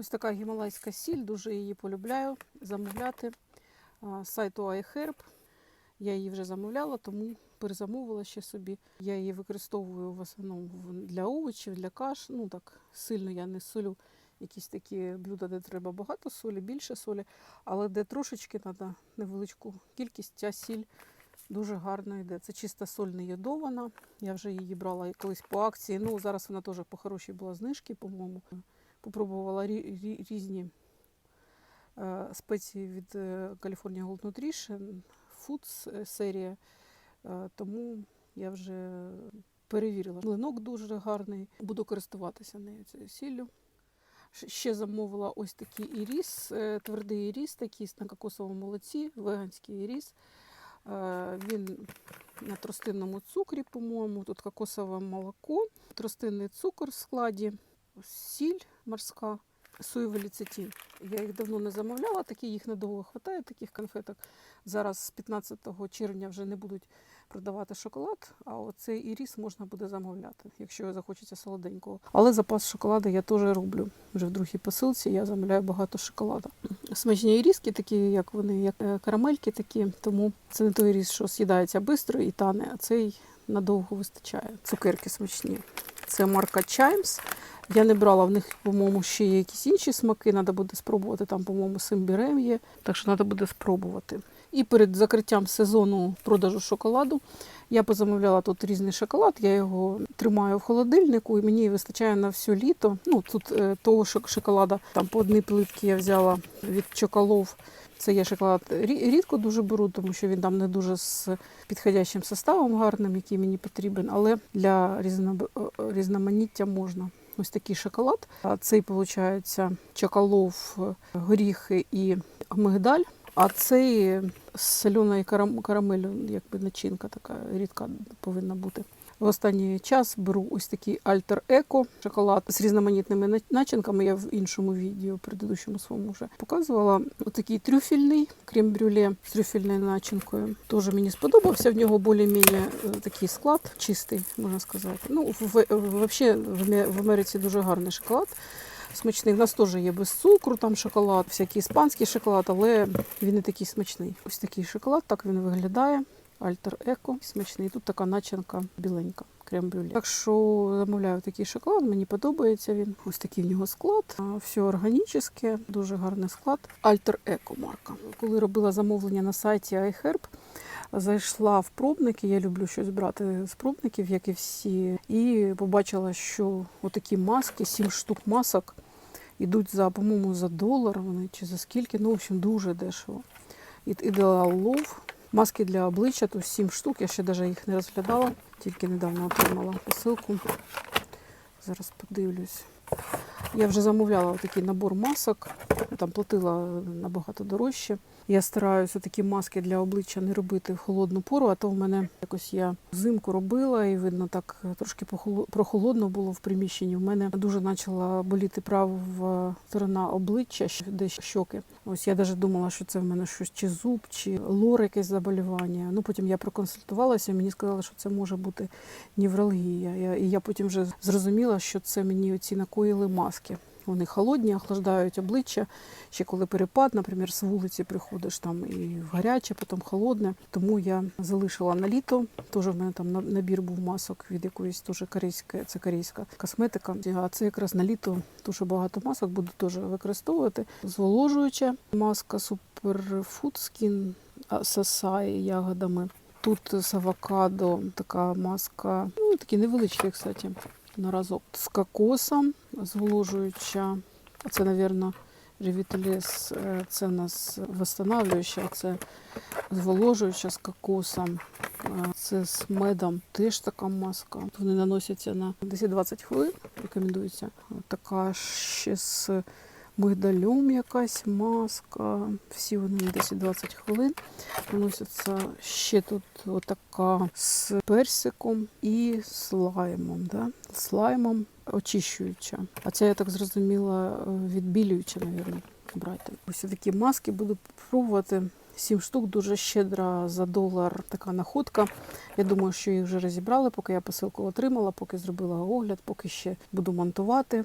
Ось така гімалайська сіль, дуже її полюбляю замовляти. З сайту iHerb. Я її вже замовляла, тому перезамовила ще собі. Я її використовую в основному для овочів, для каш. Ну так сильно я не солю якісь такі блюда, де треба багато солі, більше солі, але де трошечки треба невеличку кількість, ця сіль дуже гарно йде. Це чиста соль не йодована. Я вже її брала колись по акції. Ну зараз вона теж по хорошій була знижки, по-моєму. Попробувала рі- рі- різні е, спеції від California Gold Nutrition, Foods серія. Е, Тому я вже перевірила. Млинок дуже гарний. Буду користуватися нею цією сіллю. Ще замовила ось такий іріс, е, твердий іріс, такий на кокосовому молоці, веганський іріс. Він на тростинному цукрі, по-моєму. Тут кокосове молоко, тростинний цукор в складі, сіль морська, соєвий ліцетін. Я їх давно не замовляла, такі їх недовго вистачає, таких конфеток. Зараз з 15 червня вже не будуть продавати шоколад, а оцей іріс можна буде замовляти, якщо захочеться солоденького. Але запас шоколаду я теж роблю. Вже в другій посилці я замовляю багато шоколаду. Смачні іріски, такі, як вони, як е, карамельки такі, тому це не той іріс, що з'їдається швидко і тане, а цей надовго вистачає. Цукерки смачні. Це марка Chimes. Я не брала в них, по-моєму, ще є якісь інші смаки. Треба буде спробувати. Там, по-моєму, симбірем є. Так що треба буде спробувати. І перед закриттям сезону продажу шоколаду я позамовляла тут різний шоколад. Я його тримаю в холодильнику, і мені вистачає на все літо. Ну тут е, того шок- шоколада там по одній плитці я взяла від чоколов. Це я шоколад рідко дуже беру, тому що він там не дуже з підходящим составом гарним, який мені потрібен, але для різноманіття можна. Ось такий шоколад. Цей, виходить, чоколов, е, горіхи і мигдаль. А цей з соленою карамелью, якби начинка така рідка повинна бути. В останній час беру ось такий Alter Eco шоколад з різноманітними начинками. Я в іншому відео, предыдущому своєму вже показувала. Отакий трюфельний крем-брюле з трюфельною начинкою. Теж мені сподобався. В нього більш-менш е, такий склад чистий, можна сказати. Ну, в, вообще в Америці дуже гарний шоколад. Смачний. У нас теж є без цукру, там шоколад, всякий іспанський шоколад, але він не такий смачний. Ось такий шоколад, так він виглядає. Альтер Еко смачний. Тут така начинка біленька, крем-брюле. Так що замовляю такий шоколад, мені подобається він. Ось такий в нього склад. Все органічне, дуже гарний склад. Альтер Еко марка. Коли робила замовлення на сайті iHerb, зайшла в пробники. Я люблю щось брати з пробників, як і всі. І побачила, що отакі маски, сім штук масок, ідуть за, по-моєму, за долар вони чи за скільки. Ну, в общем, дуже дешево. І Ideal Love. Маски для обличчя, тут 7 штук. Я ще навіть їх не розглядала, тільки недавно отримала посилку. Зараз подивлюсь. Я вже замовляла такий набор масок, там платила набагато дорожче. Я стараюся такі маски для обличчя не робити в холодну пору, а то в мене якось я взимку робила і видно так трошки прохолодно було в приміщенні. У мене дуже почала боліти права сторона обличчя, де щоки. Ось я навіть думала, що це в мене щось чи зуб, чи лор якесь заболівання. Ну потім я проконсультувалася, мені сказали, що це може бути невралгія. І я потім вже зрозуміла, що це мені оці накоїли маски. Вони холодні, охлаждають обличчя. Ще коли перепад, наприклад, з вулиці приходиш там і гаряче, потім холодне. Тому я залишила на літо. Теж в мене там на- набір був масок від якоїсь теж корейської, це корейська косметика. А це якраз на літо дуже багато масок буду теж використовувати. Зволожуюча маска Superfood Skin Сасай ягодами. Тут з авокадо така маска, ну такі невеличкі, кстати, на разок. З кокосом зволожуюча. Це, мабуть, Ревіталіс, е, це у нас восстанавлююча, це зволожуюча з кокосом. Е, Це з медом теж така маска. Вони наносяться на 10-20 хвилин, рекомендується. Така ще з мигдалем якась маска. Всі вони на 10-20 хвилин. Наносяться ще тут отака з персиком і з лаймом. Да? З очищуюча. А це я так зрозуміла е, відбілююча, мабуть, брати. Ось такі маски буду пробувати. Сім штук дуже щедра за долар така находка. Я думаю, що їх вже розібрали, поки я посилку отримала, поки зробила огляд, поки ще буду монтувати.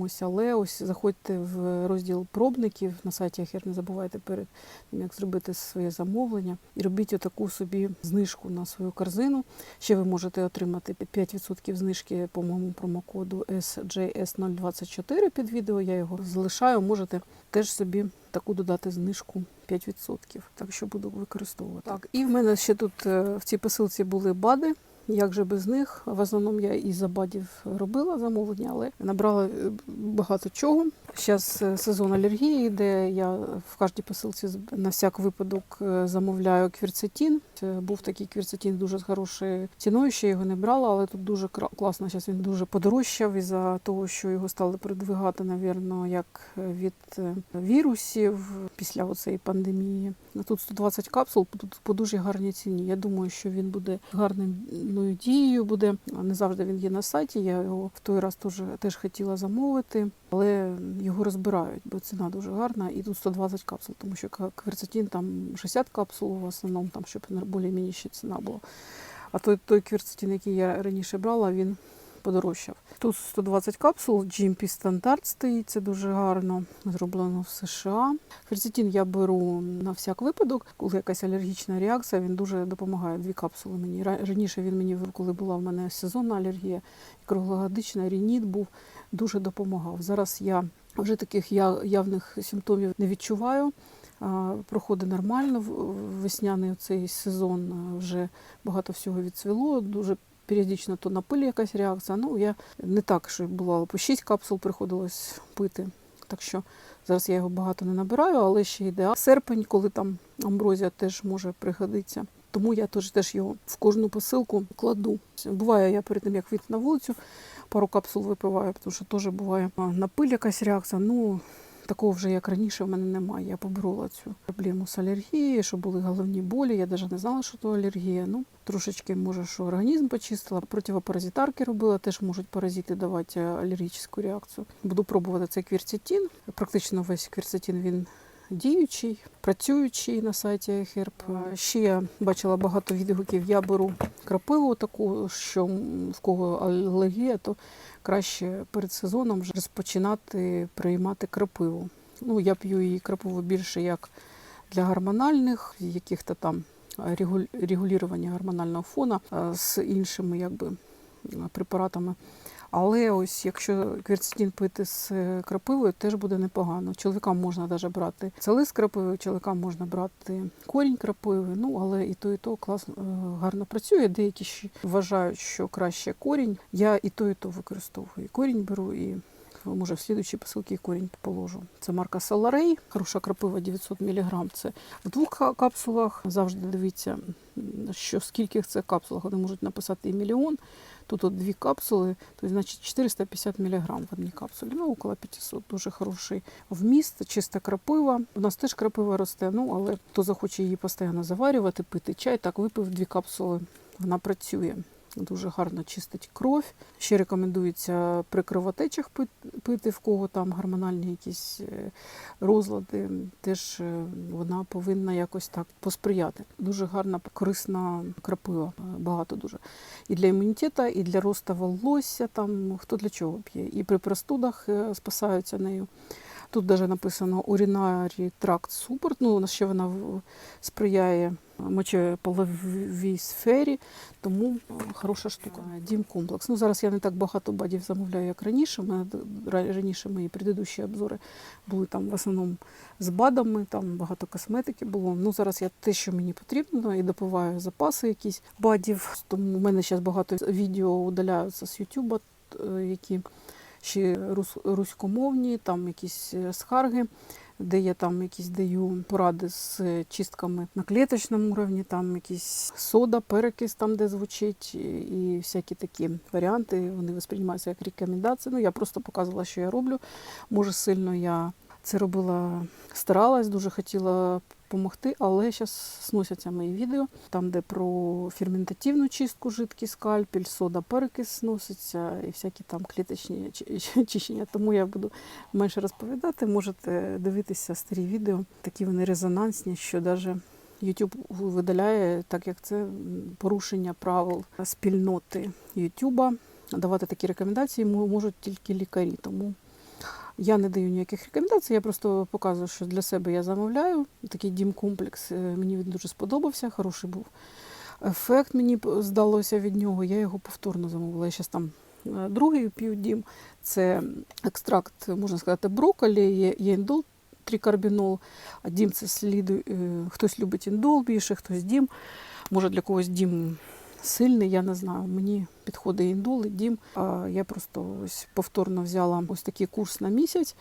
Ось, але ось заходьте в розділ пробників на сайті Ахер, не забувайте перед тим, як зробити своє замовлення. І робіть отаку собі знижку на свою корзину. Ще ви можете отримати під 5% знижки по моєму промокоду SJS024 під відео. Я його залишаю. Можете теж собі таку додати знижку 5%. Так що буду використовувати. Так, і в мене ще тут е, в цій посилці були бади. Як же без них? В основному я і за бадів робила замовлення, але набрала е, багато чого. Зараз сезон алергії, де я в кожній посилці на всяк випадок е, замовляю квірцетін. Був такий квірцетін дуже з хорошою ціною, ще його не брала, але тут дуже класно. Зараз він дуже подорожчав із-за того, що його стали продвигати, навірно, як від е, вірусів після оцеї пандемії. Тут 120 капсул по дуже гарній ціні. Я думаю, що він буде гарною дією. Буде не завжди він є на сайті. Я його в той раз теж, теж хотіла замовити, але його розбирають, бо ціна дуже гарна. І тут 120 капсул, тому що кверцетін там 60 капсул в основному, там щоб більш-менш ціна була. А той, той кверцетін, який я раніше брала, він подорожчав. Тут 120 капсул, GMP стандарт стоїть, це дуже гарно. Зроблено в США. Ферцетин я беру на всяк випадок, коли якась алергічна реакція, він дуже допомагає. Дві капсули мені. Ра- Раніше він мені, коли була в мене сезонна алергія, і круглогодична, рініт був, дуже допомагав. Зараз я вже таких явних симптомів не відчуваю. Проходить нормально весняний цей сезон. Вже багато всього відцвіло. Дуже періодично то на пилі якась реакція. Ну я не так, що була по 6 капсул приходилось пити. Так що зараз я його багато не набираю, але ще йде серпень, коли там амброзія теж може пригодитися. Тому я теж, теж його в кожну посилку кладу. Буває, я перед тим як вийти на вулицю, пару капсул випиваю, тому що теж буває на пиль якась реакція. Ну такого вже як раніше в мене немає. Я поборола цю проблему з алергією, що були головні болі. Я навіть не знала, що то алергія. Ну трошечки може, що організм почистила. Противопаразитарки робила, теж можуть паразити давати алергічну реакцію. Буду пробувати цей квірцетин. Практично весь квірцетин він. Діючий, працюючий на сайті iHerb. Ще я бачила багато відгуків. Я беру крапиву таку, що в кого алергія, то краще перед сезоном вже розпочинати приймати крапиву. Ну, я п'ю її крапиву більше як для гормональних, яких-то там регулювання гормонального фона з іншими якби, препаратами. Але ось якщо кверцетин пити з е, крапивою, теж буде непогано. Чоловікам можна навіть брати цели з крапиви, чоловікам можна брати корінь крапиви. Ну але і то, і то класно е, гарно працює. Деякі ще вважають, що краще корінь. Я і то, і то використовую. І корінь беру і. Може, в слідуючій посилці корінь положу. Це марка Соларей, хороша крапива 900 мг. Це в двох капсулах. Завжди дивіться, що скільки це капсулах. Вони можуть написати і мільйон. Тут от дві капсули, то значить 450 мг в одній капсулі. Ну, около 500. Дуже хороший вміст, чиста крапива. У нас теж крапива росте, ну але хто захоче її постійно заварювати, пити чай, так випив дві капсули. Вона працює. Дуже гарно чистить кров. Ще рекомендується при кровотечах пити, в кого там гормональні якісь е, розлади. Теж е, вона повинна якось так посприяти. Дуже гарна, корисна крапива, е, багато дуже. І для імунітету, і для росту волосся, там хто для чого п'є. І при простудах спасаються нею. Тут навіть написано урінарі тракт супорт. Ну, ще вона сприяє мочеполовій сфері, тому хороша штука. Дім комплекс. Ну, зараз я не так багато бадів замовляю, як раніше. У мене раніше мої предыдущі обзори були там в основному з бадами, там багато косметики було. Ну, зараз я те, що мені потрібно, і допиваю запаси якісь бадів. Тому в мене зараз багато відео удаляються з YouTube, е, які ще руськомовні, там якісь е, скарги, де я там якісь даю поради з чистками на клеточному рівні, там якісь сода, перекис там, де звучить, і всякі такі варіанти. Вони восприймаються як рекомендації. Ну, я просто показувала, що я роблю. Може, сильно я це робила, старалась, дуже хотіла допомогти, але зараз сносяться мої відео, там, де про ферментативну чистку жидкий скальпель, сода перекис сноситься і всякі там кліточні чи- чищення. Тому я буду менше розповідати. Можете дивитися старі відео. Такі вони резонансні, що навіть YouTube видаляє, так як це порушення правил спільноти YouTube. Давати такі рекомендації мо- можуть тільки лікарі. Тому Я не даю ніяких рекомендацій, я просто показую, що для себе я замовляю. Такий дім-комплекс е, мені він дуже сподобався, хороший був ефект мені здалося від нього. Я його повторно замовила. Я зараз там е, другий п'ю дім. Це екстракт, можна сказати, брокколі, є, є індол, трикарбінол. А дім це сліду. е, Хтось любить індол більше, хтось дім. Може для когось дім сильний, я не знаю. Мені підходить індол і дім. Я просто ось повторно взяла ось такий курс на місяць.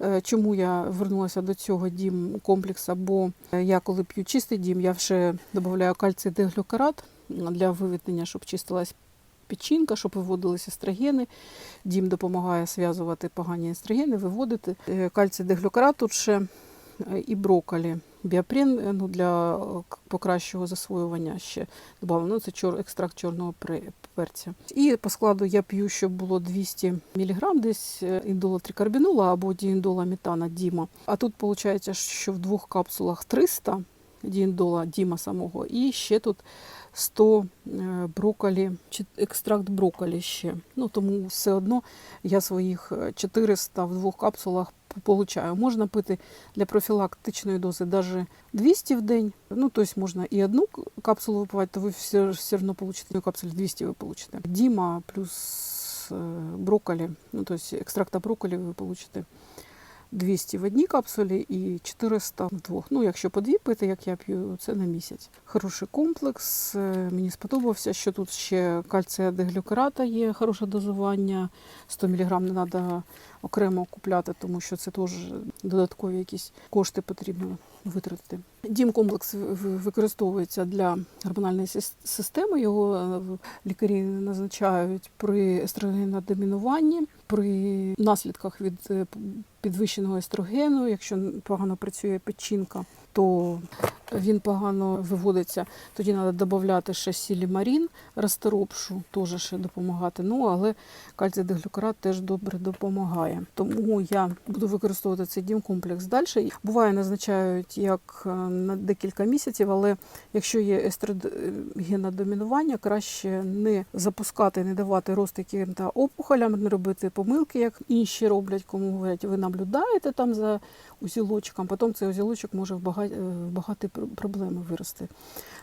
Е, Чому я вернулася до цього дім комплексу? Бо е, я коли п'ю чистий дім, я ще додаю кальцій деглюкарат для виведення, щоб чистилась печінка, щоб виводилися естрогени. Дім допомагає зв'язувати погані естрогени, виводити. Е, Кальцій деглюкарат тут ще і брокколі. Біоприн е, ну, для е, покращого засвоювання ще додав. Ну, це чор, екстракт чорного перця. І по складу я п'ю, щоб було 200 мг десь е, індола трикарбінула або дііндола метана Діма. А тут виходить, що в двох капсулах 300 дііндола Діма самого, і ще тут 100 е, брокколі, екстракт брокколі ще. Ну, тому все одно я своїх е, 400 в двох капсулах получаю. Можна пити для профілактичної дози навіть 200 в день. Ну, тобто можна і одну капсулу випивати, то ви все, все одно получите, капсулі 200 ви получите. Діма плюс е, брокколі, ну, тобто екстракта брокколі ви получите 200 в одній капсулі і 400 в двох. Ну, якщо по дві пити, як я п'ю, це на місяць. Хороший комплекс. е, Мені сподобався, що тут ще кальція деглюкарата є, хороше дозування. 100 мг не треба окремо купляти, тому що це теж додаткові якісь кошти потрібно витратити. Дім комплекс використовується для гормональної системи. Його е, лікарі назначають при естрогенодомінуванні, при наслідках від е, підвищеного естрогену, якщо погано працює печінка, то він погано виводиться. Тоді треба додати ще сілімарін, розторопшу, теж ще допомагати. Ну, але кальцій деглюкарат теж добре допомагає. Тому я буду використовувати цей дім-комплекс далі. Буває, назначають як е, на декілька місяців, але якщо є естрогенне домінування, краще не запускати, не давати рост яким-то опухолям, не робити помилки, як інші роблять, кому говорять, ви наблюдаєте там за узілочком, потім цей узілочок може в проблеми вирости.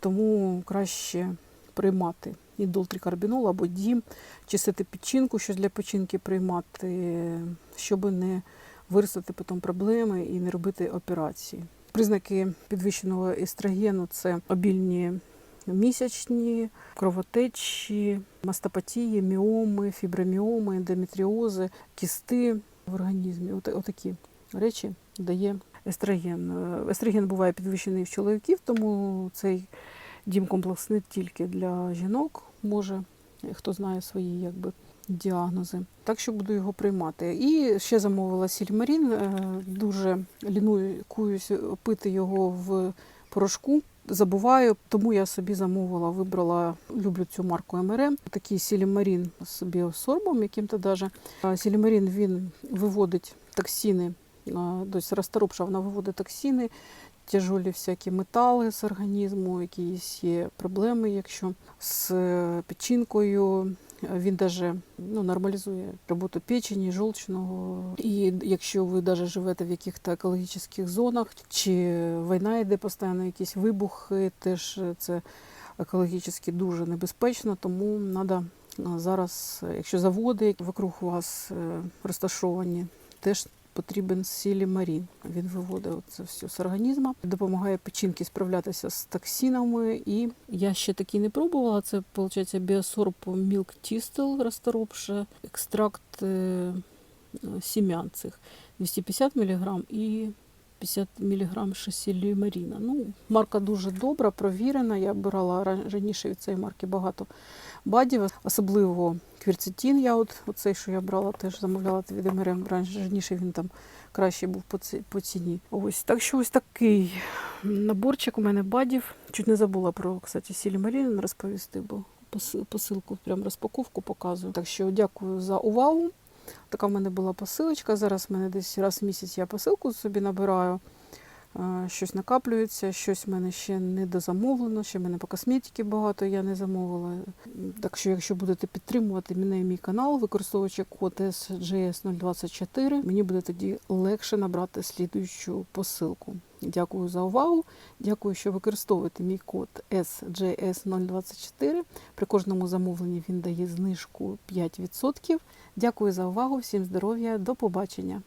Тому краще приймати індолтрикарбінол або дім, чистити печінку, щось для печінки приймати, щоб не виростити потім проблеми і не робити операції. Признаки підвищеного естрогену це обільні місячні, кровотечі, мастопатії, міоми, фіброміоми, ендометріози, кісти в організмі. Отакі речі дає естроген. Е, Естроген буває підвищений в чоловіків, тому цей дім-комплекс не тільки для жінок може, хто знає свої якби, діагнози. Так що буду його приймати. І ще замовила сільмарін. Е, Дуже лінуюсь пити його в порошку. Забуваю, тому я собі замовила, вибрала, люблю цю марку МРМ. Такий сілімарін з біосорбом, яким-то даже. Сілімарін він виводить токсини, тобто розторопша вона виводить токсини, тяжолі всякі метали з організму, якісь є проблеми, якщо з е, печінкою. Він даже ну, нормалізує роботу печені, жовчного. І якщо ви даже живете в якихось екологічних зонах, чи війна йде постійно, якісь вибухи, теж це екологічно дуже небезпечно, тому треба зараз, е, якщо заводи вокруг вас е, розташовані, теж потрібен сілімарін. Він виводить це все з організму, допомагає печінки справлятися з токсинами. І я ще такий не пробувала. Це виходить біосорб мілк тістел, розторопше, екстракт е, сім'ян цих 250 мг і 50 мг шасілімаріна. Ну, марка дуже добра, провірена. Я брала раніше від цієї марки багато бадів, особливо квірцетін. Я от оцей, що я брала, теж замовляла від МРМ. Раніше він там краще був по ці- по ціні. Ось так що ось такий наборчик у мене бадів. Чуть не забула про кстати, сілімарін розповісти, бо посилку, прям розпаковку показую. Так що дякую за увагу. Така в мене була посилочка. Зараз в мене десь раз в місяць я посилку собі набираю. Щось накаплюється, щось в мене ще не дозамовлено, ще в мене по косметики багато я не замовила. Так що, якщо будете підтримувати мене і мій канал, використовуючи код SGS024, мені буде тоді легше набрати слідуючу посилку. Дякую за увагу. Дякую, що використовуєте мій код SGS024. При кожному замовленні він дає знижку 5%. Дякую за увагу, всім здоров'я, до побачення.